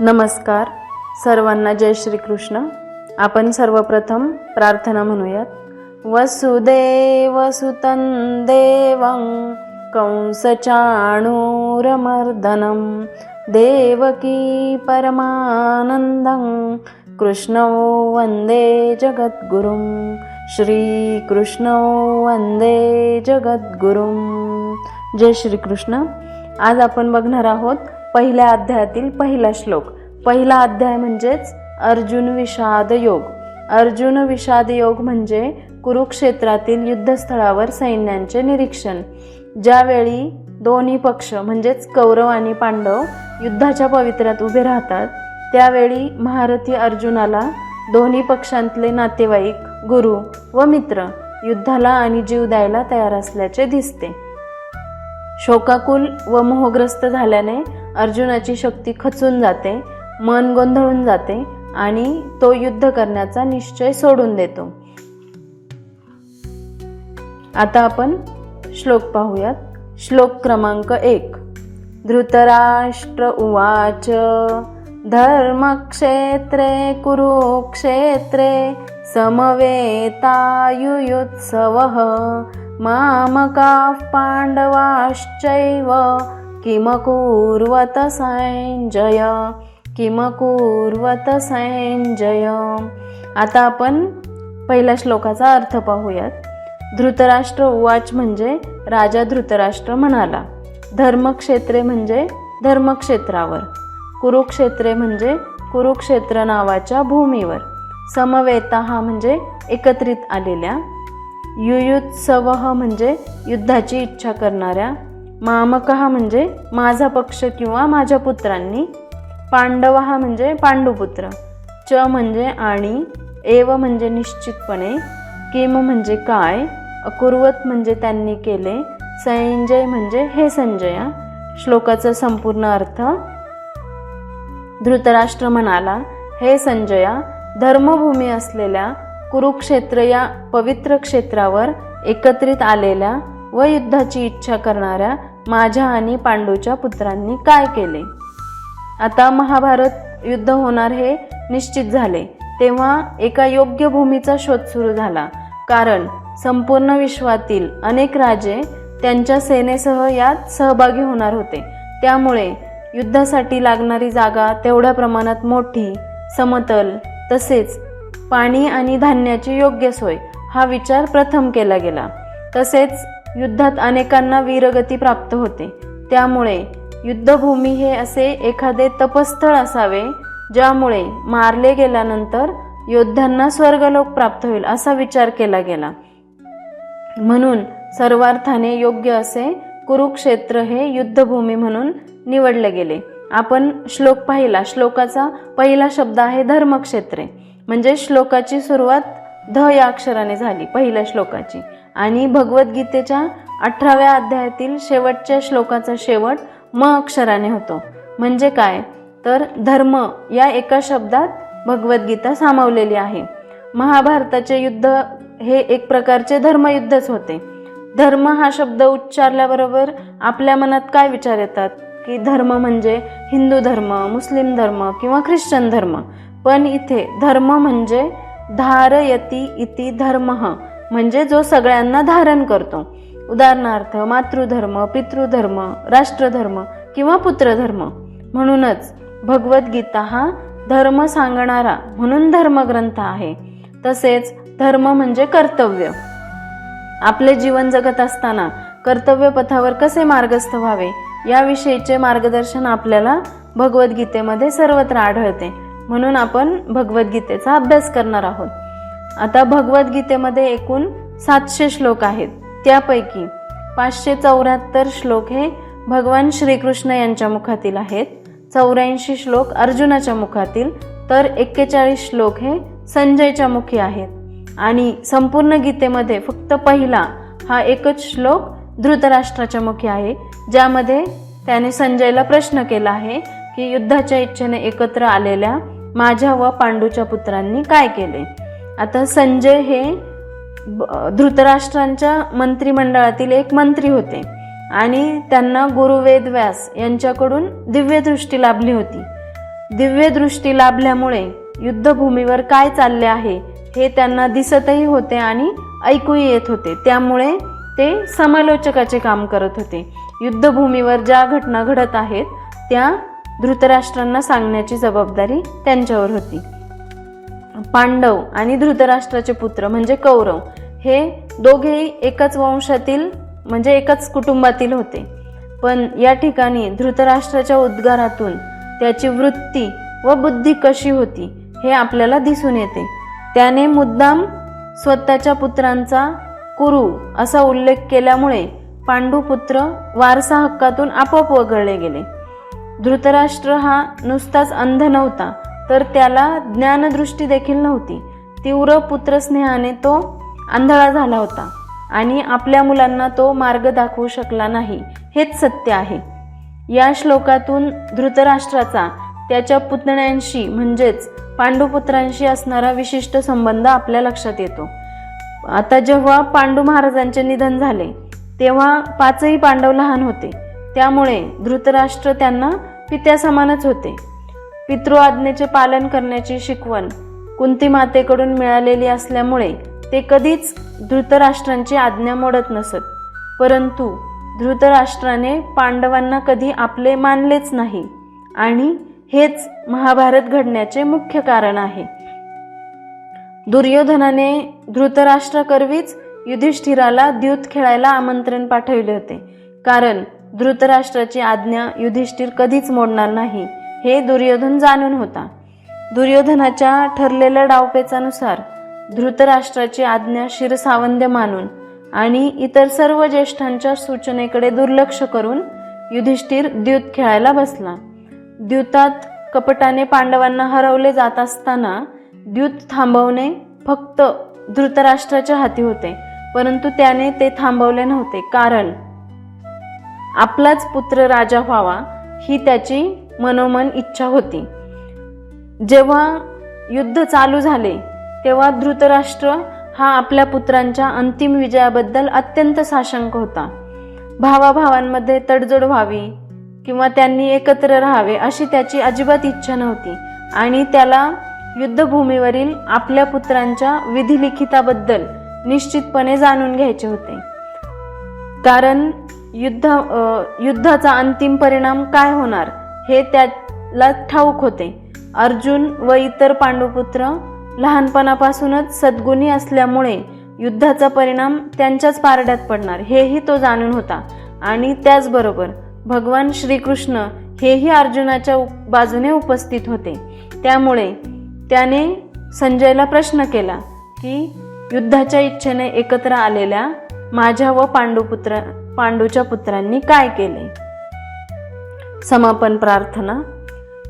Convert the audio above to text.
नमस्कार. सर्वांना जय श्रीकृष्ण. आपण सर्वप्रथम प्रार्थना म्हणूयात. वसुदेवसुतं देवं कंसचाणूरमर्दनं देवकी परमानन्दं कृष्णो वन्दे जगद्गुरुं श्रीकृष्णौ वन्दे जगद्गुरुं. जय श्रीकृष्ण. आज आपण बघणार आहोत पहिल्या अध्यायातील पहिला श्लोक. पहिला अध्याय म्हणजेच अर्जुन विषाद योग. अर्जुन विषाद योग म्हणजे कुरुक्षेत्रातील युद्धस्थळावर सैन्यांचे निरीक्षण. ज्यावेळी दोन्ही पक्ष म्हणजेच कौरव आणि पांडव युद्धाच्या पवित्र्यात उभे राहतात त्यावेळी महारथी अर्जुनाला दोन्ही पक्षांतले नातेवाईक गुरु व मित्र युद्धाला आणि जीव द्यायला तयार असल्याचे दिसते. शोकाकुल व मोहग्रस्त झाल्याने अर्जुनाची शक्ती खचून जाते मन गोंधळून जाते आणि तो युद्ध करण्याचा निश्चय सोडून देतो. आता आपण श्लोक पाहूयात. श्लोक क्रमांक एक. धृतराष्ट्र उवाच धर्मक्षेत्रे कुरुक्षेत्रे समवेतायुयुत्सवः मामकाः पाण्डवाश्चैव किमकुर्वत सञ्जय किमकुर्वत संजय आता आपण पहिल्या श्लोकाचा अर्थ पाहूयात. धृतराष्ट्र उवाच म्हणजे राजा धृतराष्ट्र म्हणाला. धर्मक्षेत्रे म्हणजे धर्मक्षेत्रावर. कुरुक्षेत्रे म्हणजे कुरुक्षेत्र नावाच्या भूमीवर. समवेता हा म्हणजे एकत्रित आलेल्या. युयुत्सव म्हणजे युद्धाची इच्छा करणाऱ्या. मामक हा म्हणजे माझा पक्ष किंवा माझ्या पुत्रांनी पांडव हा म्हणजे पांडुपुत्र. च म्हणजे आणि एव म्हणजे निश्चितपणे किम म्हणजे काय अकुर्वत म्हणजे त्यांनी केले संजय म्हणजे हे संजया. श्लोकाचा संपूर्ण अर्थ धृतराष्ट्र म्हणाला हे संजया धर्मभूमी असलेल्या कुरुक्षेत्र या पवित्र क्षेत्रावर एकत्रित आलेल्या व युद्धाची इच्छा करणाऱ्या माझ्या आणि पांडूच्या पुत्रांनी काय केले? आता महाभारत युद्ध होणार हे निश्चित झाले. तेव्हा एका योग्य भूमीचा शोध सुरू झाला. कारण संपूर्ण विश्वातील अनेक राजे त्यांच्या सेनेसह यात सहभागी होणार होते. त्यामुळे युद्धासाठी लागणारी जागा तेवढ्या प्रमाणात मोठी समतल तसेच पाणी आणि धान्याची योग्य सोय हा विचार प्रथम केला गेला. तसेच युद्धात अनेकांना वीरगती प्राप्त होते. त्यामुळे युद्धभूमी हे असे एखादे तपस्थळ असावे ज्यामुळे मारले गेल्यानंतर योद्ध्यांना स्वर्गलोक प्राप्त होईल असा विचार केला गेला. म्हणून सर्वार्थाने योग्य असे कुरुक्षेत्र हे युद्धभूमी म्हणून निवडले गेले. आपण श्लोक पाहिला. श्लोकाचा पहिला शब्द आहे धर्मक्षेत्रे. म्हणजे श्लोकाची सुरुवात ध या अक्षराने झाली पहिल्या श्लोकाची. आणि भगवद्गीतेच्या अठराव्या अध्यायातील शेवटच्या श्लोकाचा शेवट म अक्षराने होतो. म्हणजे काय? तर धर्म या एका शब्दात भगवद्गीता सामावलेली आहे. महाभारताचे युद्ध हे एक प्रकारचे धर्मयुद्धच होते. धर्म हा शब्द उच्चारल्याबरोबर आपल्या मनात काय विचार येतात? की धर्म म्हणजे हिंदू धर्म मुस्लिम धर्म किंवा ख्रिश्चन धर्म. पण इथे धर्म म्हणजे धारयती इति धर्म म्हणजे जो सगळ्यांना धारण करतो. उदाहरणार्थ मातृधर्म पितृधर्म राष्ट्रधर्म किंवा पुत्रधर्म. म्हणूनच भगवद्गीता हा धर्म सांगणारा म्हणून धर्मग्रंथ आहे. तसेच धर्म म्हणजे कर्तव्य. आपले जीवन जगत असताना कर्तव्य पथावर कसे मार्गस्थ व्हावे याविषयीचे मार्गदर्शन आपल्याला भगवद्गीतेमध्ये सर्वत्र आढळते. म्हणून आपण भगवद्गीतेचा अभ्यास करणार आहोत. आता भगवद्गीतेमध्ये एकूण सातशे श्लोक आहेत. त्यापैकी पाचशे चौऱ्याहत्तर श्लोक हे भगवान श्रीकृष्ण यांच्या मुखातील आहेत. चौऱ्याऐंशी श्लोक अर्जुनाच्या मुखातील तर एक्केचाळीस श्लोक हे संजयच्या मुखी आहेत. आणि संपूर्ण गीतेमध्ये फक्त पहिला हा एकच श्लोक धृतराष्ट्राच्या मुखी आहे ज्यामध्ये त्याने संजयला प्रश्न केला आहे की युद्धाच्या इच्छेने एकत्र आलेल्या माझ्या व पांडूच्या पुत्रांनी काय केले? आता संजय हे धृतराष्ट्रांच्या मंत्रिमंडळातील एक मंत्री होते. आणि त्यांना गुरुवेद व्यास यांच्याकडून दिव्यदृष्टी लाभली होती. दिव्यदृष्टी लाभल्यामुळे युद्धभूमीवर काय चालले आहे हे त्यांना दिसतही होते आणि ऐकूही येत होते. त्यामुळे ते समालोचकाचे काम करत होते. युद्धभूमीवर ज्या घटना घडत आहेत त्या धृतराष्ट्रांना सांगण्याची जबाबदारी त्यांच्यावर होती. पांडव आणि धृतराष्ट्राचे पुत्र म्हणजे कौरव हे दोघेही एकाच वंशातील म्हणजे एकाच कुटुंबातील होते. पण या ठिकाणी धृतराष्ट्राच्या उद्गारातून त्याची वृत्ती व बुद्धी कशी होती हे आपल्याला दिसून येते. त्याने मुद्दाम स्वतःच्या पुत्रांचा कुरु असा उल्लेख केल्यामुळे पांडुपुत्र वारसा हक्कातून आपोआप वगळले गेले. धृतराष्ट्र हा नुसताच अंध नव्हता तर त्याला ज्ञानदृष्टी देखील नव्हती. तीव्र पुत्रस्नेहाने तो आंधळा झाला होता आणि आपल्या मुलांना तो मार्ग दाखवू शकला नाही हेच सत्य आहे. या श्लोकातून धृतराष्ट्राचा त्याच्या पुतण्यांशी म्हणजेच पांडुपुत्रांशी असणारा विशिष्ट संबंध आपल्या लक्षात येतो. आता जेव्हा पांडू महाराजांचे निधन झाले तेव्हा पाचही पांडव लहान होते. त्यामुळे धृतराष्ट्र त्यांना पित्यासमानच होते. पितृआज्ञेचे पालन करण्याची शिकवण कुंती मातेकडून मिळालेली असल्यामुळे ते कधीच धृतराष्ट्रांची आज्ञा मोडत नसत. परंतु धृतराष्ट्राने पांडवांना कधी आपले मानलेच नाही आणि हेच महाभारत घडण्याचे मुख्य कारण आहे. दुर्योधनाने धृतराष्ट्राकरवीच युधिष्ठिराला द्यूत खेळायला आमंत्रण पाठवले होते. कारण धृतराष्ट्राची आज्ञा युधिष्ठिर कधीच मोडणार नाही हे दुर्योधन जाणून होता. दुर्योधनाच्या ठरलेल्या डावपेचानुसार धृतराष्ट्राची आज्ञा शिरसावंद्य मानून आणि इतर सर्व ज्येष्ठांच्या सूचनेकडे दुर्लक्ष करून युधिष्ठिर द्यूत खेळायला बसला. द्यूतात कपटाने पांडवांना हरवले जात असताना द्यूत थांबवणे फक्त धृतराष्ट्राच्या हाती होते परंतु त्याने ते थांबवले नव्हते कारण आपलाच पुत्र राजा व्हावा ही त्याची मनोमन इच्छा होती. जेव्हा युद्ध चालू झाले तेव्हा धृतराष्ट्र हा आपल्या पुत्रांच्या अंतिम विजयाबद्दल अत्यंत साशंक होता. भावाभावांमध्ये तडजोड व्हावी किंवा त्यांनी एकत्र राहावे अशी त्याची अजिबात इच्छा नव्हती आणि त्याला युद्धभूमीवरील आपल्या पुत्रांच्या विधिलिखिताबद्दल निश्चितपणे जाणून घ्यायचे होते. कारण युद्ध युद्धाचा अंतिम परिणाम काय होणार हे त्याला ठाऊक होते. अर्जुन व इतर पांडुपुत्र लहानपणापासूनच सद्गुणी असल्यामुळे युद्धाचा परिणाम त्यांच्याच पारड्यात पडणार हेही तो जाणून होता. आणि त्याचबरोबर भगवान श्रीकृष्ण हेही अर्जुनाच्या बाजूने उपस्थित होते. त्यामुळे त्याने संजयला प्रश्न केला की युद्धाच्या इच्छेने एकत्र आलेल्या माझ्या व पांडुपुत्र पांडूच्या पुत्रांनी काय केले? समापन प्रार्थना